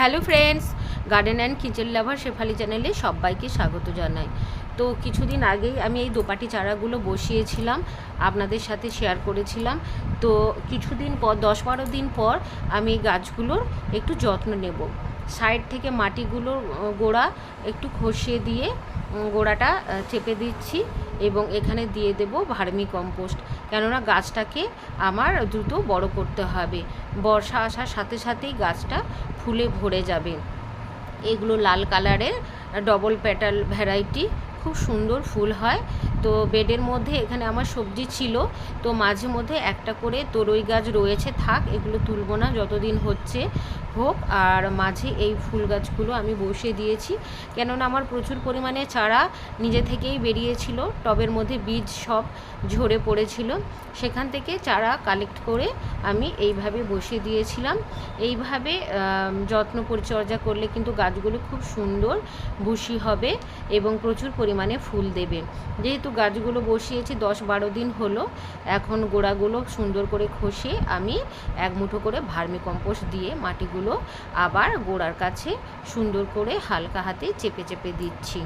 Hello friends garden and kitchen lover Shefali চ্যানেলে সবাইকে স্বাগত জানাই। তো কিছুদিন আগেই আমি এই দোপাটি চারাগুলো বসিয়েছিলাম, আপনাদের সাথে শেয়ার করেছিলাম। তো কিছুদিন পর, দশ বারো দিন পর আমি গাছগুলোর একটু যত্ন নেব। সাইড থেকে মাটিগুলোর আহ, গোড়া একটু খসিয়ে দিয়ে গোড়াটা চেপে দিচ্ছি এবং এখানে দিয়ে দেব ভার্মি কম্পোস্ট কেননা গাছটাকে আমার দ্রুত বড় করতে হবে। বর্ষা আসার সাথে সাথেই গাছটা ফুলে ভরে যাবে। এগুলো লাল কালারের ডবল প্যাটাল ভ্যারাইটি খুব সুন্দর ফুল হয়। তো বেডের মধ্যে এখানে আমার সবজি ছিল। তো মাঝে মধ্যে একটা করে তরই গাছ রয়েছে থাক এগুলো তুলব না যতদিন হচ্ছে। হোক, আর মাঝে এই ফুল গাছগুলো আমি বসিয়ে দিয়েছি। কেননা আমার প্রচুর পরিমাণে চারা নিজে থেকেই বেরিয়েছিল, টবের মধ্যে বীজ সব ঝরে পড়েছিল। সেখান থেকে চারা কালেক্ট করে আমি এইভাবে বসিয়ে দিয়েছিলাম। এইভাবে যত্ন পরিচর্যা করলে কিন্তু গাছগুলো খুব সুন্দর বুশি হবে এবং প্রচুর পরিমাণে ফুল দেবে। যেহেতু গাছগুলো বসিয়েছি, দশ বারো দিন হলো, এখন গোড়াগুলো সুন্দর করে খসে আমি এক মুঠো করে ভার্মি কম্পোস্ট দিয়ে মাটিগুলো আবার গোড়ার কাছে সুন্দর করে হালকা হাতে চেপে চেপে দিচ্ছি।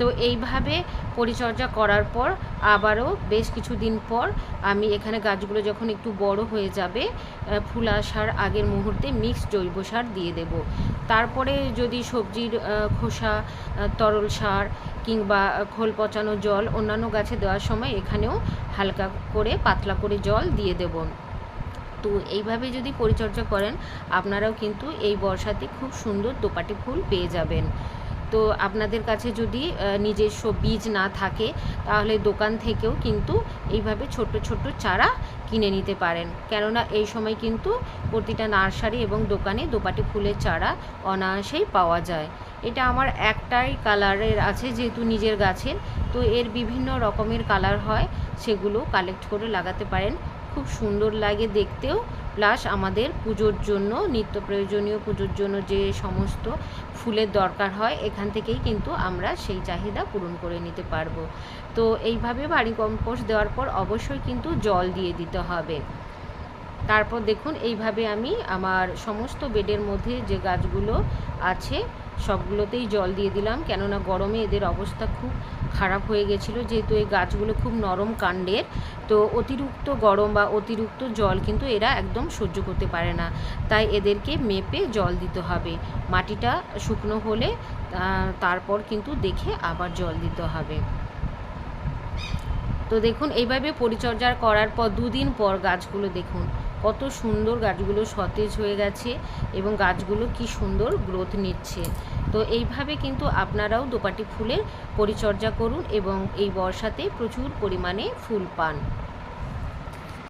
তো এইভাবে পরিচর্যা করার পর আবারও বেশ কিছুদিন পর আমি এখানে গাছগুলো যখন একটু বড় হয়ে যাবে ফুল আসার আগের মুহূর্তে মিক্স জৈব সার দিয়ে দেব। তারপরে যদি সবজির খোসা তরল সার কিংবা খোল পচানো জল অন্যান্য গাছে দেওয়ার সময় এখানেও হালকা করে পাতলা করে জল দিয়ে দেবো। তো এইভাবে যদি পরিচর্যা করেন, আপনারাও কিন্তু এই বর্ষাতে খুব সুন্দর দোপাটি ফুল পেয়ে যাবেন। তো আপনাদের কাছে যদি নিজস্ব বীজ না থাকে, তাহলে দোকান থেকেও কিন্তু এইভাবে ছোট্ট ছোট্ট চারা কিনে নিতে পারেন। কেননা এই সময় কিন্তু প্রতিটা নার্সারি এবং দোকানে দোপাটি ফুলের চারা অনায়াসেই পাওয়া যায়। এটা আমার একটাই কালারের আছে, যেহেতু নিজের গাছের। তো এর বিভিন্ন রকমের কালার হয়, সেগুলো কালেক্ট করে লাগাতে পারেন। খুব সুন্দর লাগে দেখতেও। প্লাস আমাদের পুজোর জন্য, নিত্য প্রয়োজনীয় পুজোর জন্য যে সমস্ত ফুলের দরকার হয়, এখান থেকেই কিন্তু আমরা সেই চাহিদা পূরণ করে নিতে পারব। তো এইভাবে বাড়ি কম্পোস্ট দেওয়ার পর অবশ্যই কিন্তু জল দিয়ে দিতে হবে। তারপর দেখুন, এইভাবে আমি আমার সমস্ত বেডের মধ্যে যে গাছগুলো আছে সবগুলোতেই জল দিয়ে দিলাম। কেননা গরমে এদের অবস্থা খুব খারাপ হয়ে গেছিল। যেহেতু এই গাছগুলো খুব নরম কাণ্ডের, তো অতিরিক্ত গরম বা অতিরিক্ত জল কিন্তু এরা একদম সহ্য করতে পারে না। তাই এদেরকে মেপে জল দিতে হবে। মাটিটা শুকনো হলে তারপর কিন্তু দেখে আবার জল দিতে হবে। তো দেখুন, এইভাবে পরিচর্যা করার পর দুদিন পর গাছগুলো দেখুন। কত সুন্দর গাছগুলো সতেজ হয়ে গেছে এবং গাছগুলো কি সুন্দর গ্রোথ নিচ্ছে। তো এইভাবে কিন্তু আপনারাও দোপাটি ফুলের পরিচর্যা করুন এবং এই বর্ষাতে প্রচুর পরিমাণে ফুল পান।